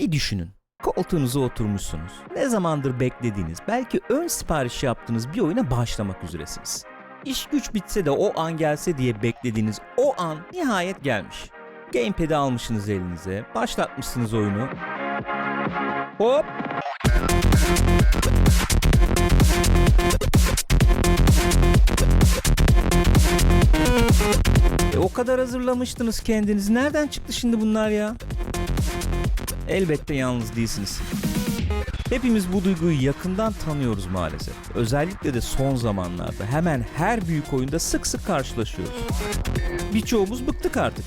Bir düşünün. Koltuğunuza oturmuşsunuz. Ne zamandır beklediğiniz, belki ön sipariş yaptığınız bir oyuna başlamak üzeresiniz. İş güç bitse de o an gelse diye beklediğiniz o an nihayet gelmiş. Gamepad'i almışsınız elinize, başlatmışsınız oyunu. Hop! E, o kadar hazırlamıştınız kendinizi. Nereden çıktı şimdi bunlar ya? Elbette yalnız değilsiniz. Hepimiz bu duyguyu yakından tanıyoruz maalesef. Özellikle de son zamanlarda hemen her büyük oyunda sık sık karşılaşıyoruz. Birçoğumuz bıktık artık.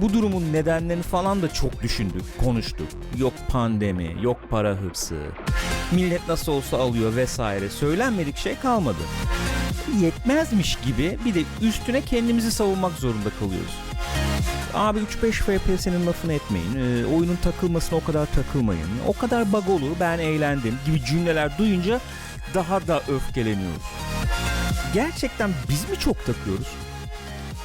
Bu durumun nedenlerini falan da çok düşündük, konuştuk. Yok pandemi, yok para hırsı, millet nasıl olsa alıyor vesaire. Söylenmedik şey kalmadı. Yetmezmiş gibi bir de üstüne kendimizi savunmak zorunda kalıyoruz. Abi 3-5 FPS'nin lafını etmeyin. Ee, oyunun takılmasına o kadar takılmayın. O kadar bug olur ben eğlendim gibi cümleler duyunca daha da öfkeleniyoruz. Gerçekten biz mi çok takıyoruz?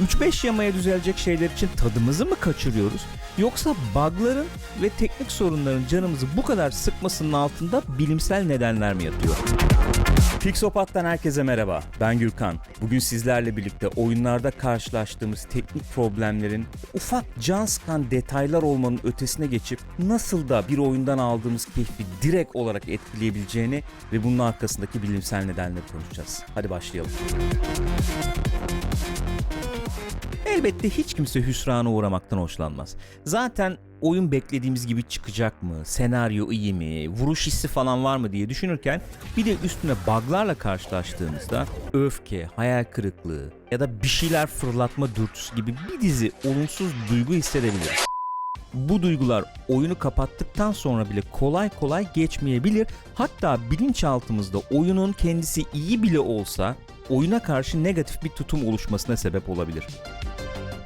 3-5 yamaya düzelecek şeyler için tadımızı mı kaçırıyoruz? Yoksa bugların ve teknik sorunların canımızı bu kadar sıkmasının altında bilimsel nedenler mi yatıyor? Pixopat'tan herkese merhaba. Ben Gürkan. Bugün sizlerle birlikte oyunlarda karşılaştığımız teknik problemlerin ufak can sıkan detaylar olmanın ötesine geçip nasıl da bir oyundan aldığımız keyfi direkt olarak etkileyebileceğini ve bunun arkasındaki bilimsel nedenleri konuşacağız. Hadi başlayalım. Elbette hiç kimse hüsrana uğramaktan hoşlanmaz. Zaten oyun beklediğimiz gibi çıkacak mı, senaryo iyi mi, vuruş hissi falan var mı diye düşünürken bir de üstüne buglarla karşılaştığımızda öfke, hayal kırıklığı ya da bir şeyler fırlatma dürtüsü gibi bir dizi olumsuz duygu hissedebiliriz. Bu duygular oyunu kapattıktan sonra bile kolay kolay geçmeyebilir. Hatta bilinçaltımızda oyunun kendisi iyi bile olsa oyuna karşı negatif bir tutum oluşmasına sebep olabilir.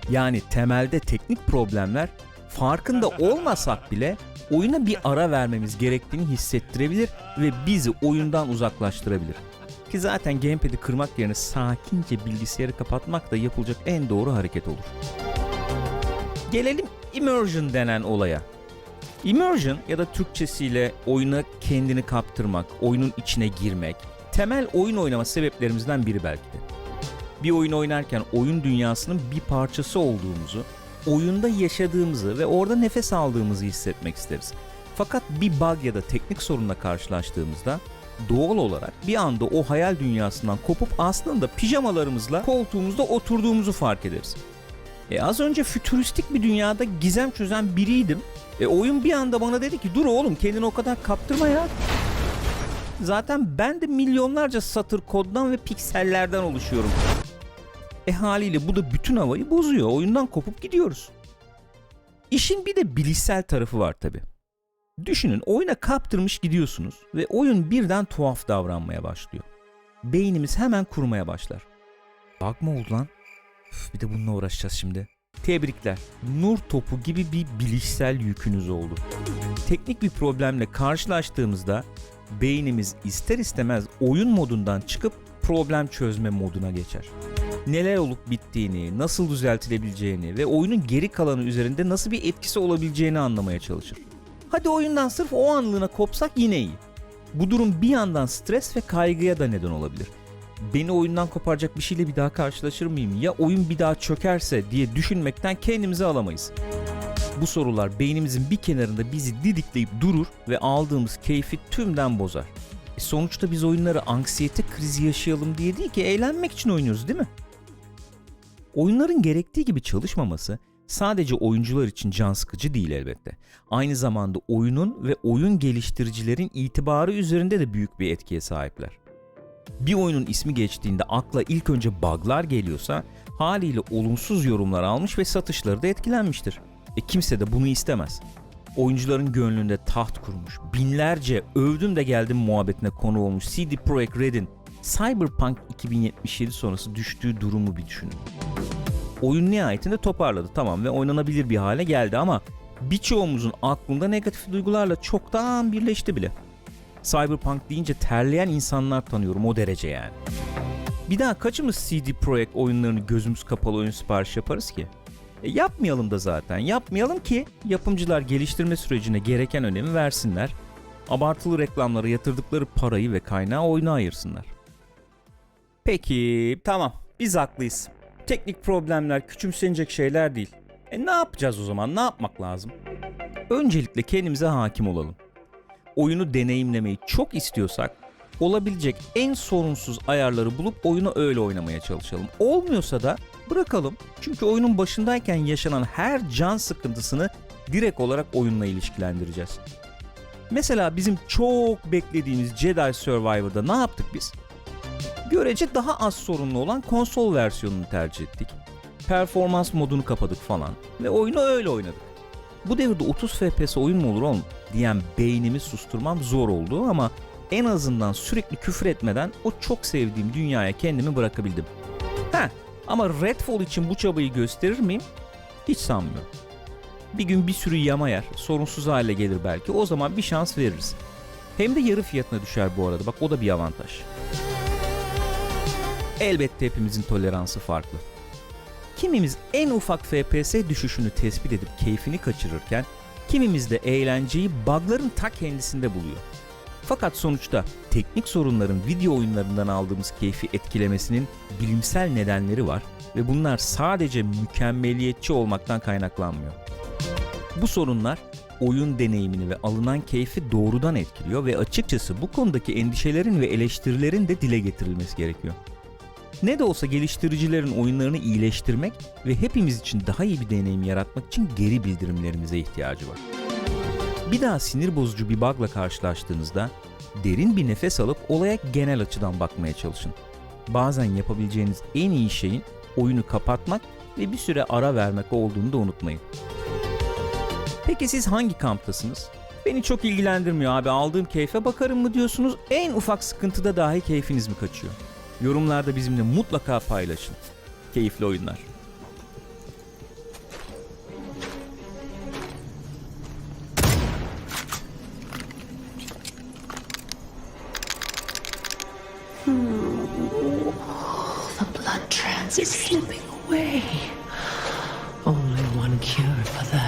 Yani temelde teknik problemler farkında olmasak bile oyuna bir ara vermemiz gerektiğini hissettirebilir ve bizi oyundan uzaklaştırabilir. Ki zaten gamepad'i kırmak yerine sakince bilgisayarı kapatmak da yapılacak en doğru hareket olur. Gelelim immersion denen olaya. Immersion ya da Türkçesiyle oyuna kendini kaptırmak, oyunun içine girmek, temel oyun oynama sebeplerimizden biri belki de bir oyun oynarken oyun dünyasının bir parçası olduğumuzu, oyunda yaşadığımızı ve orada nefes aldığımızı hissetmek isteriz. Fakat bir bug ya da teknik sorunla karşılaştığımızda doğal olarak bir anda o hayal dünyasından kopup aslında pijamalarımızla koltuğumuzda oturduğumuzu fark ederiz. E az önce fütüristik bir dünyada gizem çözen biriydim. E oyun bir anda bana dedi ki dur oğlum kendini o kadar kaptırma ya. Zaten ben de milyonlarca satır koddan ve piksellerden oluşuyorum. E haliyle bu da bütün havayı bozuyor. Oyundan kopup gidiyoruz. İşin bir de bilişsel tarafı var tabi. Düşünün oyuna kaptırmış gidiyorsunuz ve oyun birden tuhaf davranmaya başlıyor. Beynimiz hemen kurmaya başlar. Bug mı oldu lan? Üf, bir de bununla uğraşacağız şimdi. Tebrikler. Nur topu gibi bir bilişsel yükünüz oldu. Teknik bir problemle karşılaştığımızda beynimiz ister istemez oyun modundan çıkıp problem çözme moduna geçer. Neler olup bittiğini, nasıl düzeltilebileceğini ve oyunun geri kalanı üzerinde nasıl bir etkisi olabileceğini anlamaya çalışır. Hadi oyundan sırf o anlığına kopsak yine iyi. Bu durum bir yandan stres ve kaygıya da neden olabilir. Beni oyundan koparacak bir şeyle bir daha karşılaşır mıyım ya oyun bir daha çökerse diye düşünmekten kendimizi alamayız. Bu sorular beynimizin bir kenarında bizi didikleyip durur ve aldığımız keyfi tümden bozar. E sonuçta biz oyunları anksiyete krizi yaşayalım diye değil ki eğlenmek için oynuyoruz değil mi? Oyunların gerektiği gibi çalışmaması sadece oyuncular için can sıkıcı değil elbette. Aynı zamanda oyunun ve oyun geliştiricilerin itibarı üzerinde de büyük bir etkiye sahipler. Bir oyunun ismi geçtiğinde akla ilk önce bug'lar geliyorsa haliyle olumsuz yorumlar almış ve satışları da etkilenmiştir. E kimse de bunu istemez. Oyuncuların gönlünde taht kurmuş, binlerce övdüm de geldim muhabbetine konu olmuş CD Projekt Red'in Cyberpunk 2077 sonrası düştüğü durumu bir düşünün. Oyun nihayetinde toparladı tamam ve oynanabilir bir hale geldi ama birçoğumuzun aklında negatif duygularla çoktan birleşti bile. Cyberpunk deyince terleyen insanlar tanıyorum o derece yani. Bir daha kaçımız CD Projekt oyunlarını gözümüz kapalı oyun sipariş yaparız ki? E, yapmayalım da zaten. Yapmayalım ki yapımcılar geliştirme sürecine gereken önemi versinler. Abartılı reklamlara yatırdıkları parayı ve kaynağı oyuna ayırsınlar. Peki tamam biz haklıyız. Teknik problemler küçümsenecek şeyler değil. E ne yapacağız o zaman? Ne yapmak lazım? Öncelikle kendimize hakim olalım. Oyunu deneyimlemeyi çok istiyorsak olabilecek en sorunsuz ayarları bulup oyunu öyle oynamaya çalışalım. Olmuyorsa da bırakalım. Çünkü oyunun başındayken yaşanan her can sıkıntısını direkt olarak oyunla ilişkilendireceğiz. Mesela bizim çok beklediğimiz Jedi Survivor'da ne yaptık biz? Görece daha az sorunlu olan konsol versiyonunu tercih ettik. Performans modunu kapadık falan ve oyunu öyle oynadık. Bu devirde 30 FPS oyun mu olur oğlum diyen beynimi susturmam zor oldu ama en azından sürekli küfür etmeden o çok sevdiğim dünyaya kendimi bırakabildim. Heh, ama Redfall için bu çabayı gösterir miyim? Hiç sanmıyorum. Bir gün bir sürü yama yer, sorunsuz hale gelir belki. O zaman bir şans veririz. Hem de yarı fiyatına düşer bu arada. Bak o da bir avantaj. Elbette hepimizin toleransı farklı. Kimimiz en ufak FPS düşüşünü tespit edip keyfini kaçırırken, kimimiz de eğlenceyi bugların ta kendisinde buluyor. Fakat sonuçta teknik sorunların video oyunlarından aldığımız keyfi etkilemesinin bilimsel nedenleri var ve bunlar sadece mükemmeliyetçi olmaktan kaynaklanmıyor. Bu sorunlar oyun deneyimini ve alınan keyfi doğrudan etkiliyor ve açıkçası bu konudaki endişelerin ve eleştirilerin de dile getirilmesi gerekiyor. Ne de olsa geliştiricilerin oyunlarını iyileştirmek ve hepimiz için daha iyi bir deneyim yaratmak için geri bildirimlerimize ihtiyacı var. Bir daha sinir bozucu bir bug'la karşılaştığınızda derin bir nefes alıp olaya genel açıdan bakmaya çalışın. Bazen yapabileceğiniz en iyi şeyin oyunu kapatmak ve bir süre ara vermek olduğunu da unutmayın. Peki siz hangi kamptasınız? Beni çok ilgilendirmiyor abi aldığım keyfe bakarım mı diyorsunuz? En ufak sıkıntıda dahi keyfiniz mi kaçıyor? Yorumlarda bizimle mutlaka paylaşın. Keyifli oyunlar. The blood trance is slipping away. Only one cure for that.